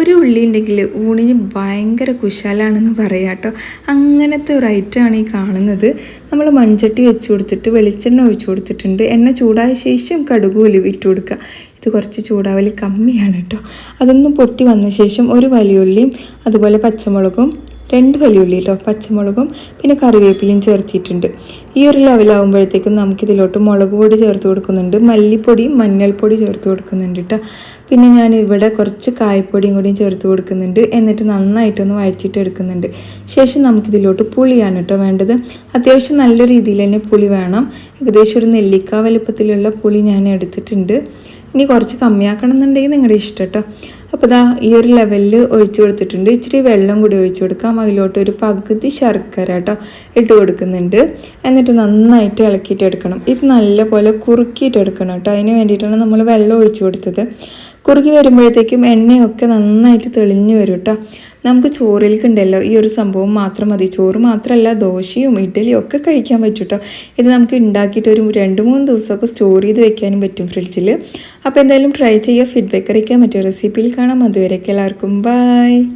ഒരു ഉള്ളി ഉണ്ടെങ്കിൽ ഊണിന് ഭയങ്കര കുശാലാണെന്ന് പറയാം കേട്ടോ. അങ്ങനത്തെ ഒരു ഐറ്റമാണ് ഈ കാണുന്നത്. നമ്മൾ മൺചട്ടി വെച്ച് കൊടുത്തിട്ട് വെളിച്ചെണ്ണ ഒഴിച്ചു കൊടുത്തിട്ടുണ്ട്. എണ്ണ ചൂടായ ശേഷം കടുക് ഉലുവ ഇട്ട് കൊടുക്കുക. ഇത് കുറച്ച് ചൂടാവലി കമ്മിയാണ് കേട്ടോ. അതൊന്ന് പൊട്ടി വന്ന ശേഷം ഒരു വലിയ വലിയുള്ളിയും അതുപോലെ പച്ചമുളകും രണ്ട് വലിയുള്ളി കേട്ടോ പച്ചമുളകും പിന്നെ കറിവേപ്പിലയും ചേർത്തിട്ടുണ്ട്. ഈ ഒരു ലെവലാകുമ്പോഴത്തേക്കും നമുക്കിതിലോട്ട് മുളക് പൊടി ചേർത്ത് കൊടുക്കുന്നുണ്ട്. മല്ലിപ്പൊടിയും മഞ്ഞൾപ്പൊടി ചേർത്ത് കൊടുക്കുന്നുണ്ട് കേട്ടോ പിന്നെ ഞാൻ ഇവിടെ കുറച്ച് കായപ്പൊടിയും കൂടിയും ചേർത്ത് കൊടുക്കുന്നുണ്ട്. എന്നിട്ട് നന്നായിട്ടൊന്ന് വഴച്ചിട്ട് എടുക്കുന്നുണ്ട്. ശേഷം നമുക്കിതിലോട്ട് പുളിയാണ് കേട്ടോ വേണ്ടത്. അത്യാവശ്യം നല്ല രീതിയിൽ തന്നെ പുളി വേണം. ഏകദേശം ഒരു നെല്ലിക്ക വലുപ്പത്തിലുള്ള പുളി ഞാൻ എടുത്തിട്ടുണ്ട്. ഇനി കുറച്ച് കമ്മിയാക്കണം എന്നുണ്ടെങ്കിൽ നിങ്ങളുടെ ഇഷ്ടം കേട്ടോ അപ്പോൾ ദാ ഈ ഒരു ലെവലിൽ ഒഴിച്ചു കൊടുത്തിട്ടുണ്ട്. ഇച്ചിരി വെള്ളം കൂടി ഒഴിച്ചു കൊടുക്കാം. അതിലോട്ട് ഒരു പകുതി ശർക്കര കേട്ടോ ഇട്ട് കൊടുക്കുന്നുണ്ട്. എന്നിട്ട് നന്നായിട്ട് ഇളക്കിയിട്ട് എടുക്കണം. ഇത് നല്ലപോലെ കുറുക്കിയിട്ട് എടുക്കണം കേട്ടോ അതിന് വേണ്ടിയിട്ടാണ് നമ്മൾ വെള്ളം ഒഴിച്ചു കൊടുത്തത്. കുറുകി വരുമ്പോഴത്തേക്കും എണ്ണയൊക്കെ നന്നായിട്ട് തെളിഞ്ഞു വരും കേട്ടോ നമുക്ക് ചോറിൽക്കുണ്ടല്ലോ ഈ ഒരു സംഭവം മാത്രം മതി. ചോറ് മാത്രമല്ല ദോശയും ഇഡ്ഡലിയും ഒക്കെ കഴിക്കാൻ പറ്റും കേട്ടോ ഇത് നമുക്ക് ഉണ്ടാക്കിയിട്ട് ഒരു രണ്ട് മൂന്ന് ദിവസമൊക്കെ സ്റ്റോർ ചെയ്ത് വെക്കാനും പറ്റും ഫ്രിഡ്ജിൽ അപ്പോൾ എന്തായാലും ട്രൈ ചെയ്യുക ഫീഡ്ബാക്ക് അറിയിക്കാൻ പറ്റും റെസിപ്പിയിൽ കാണാം. അതുവരെയൊക്കെ എല്ലാവർക്കും ബൈ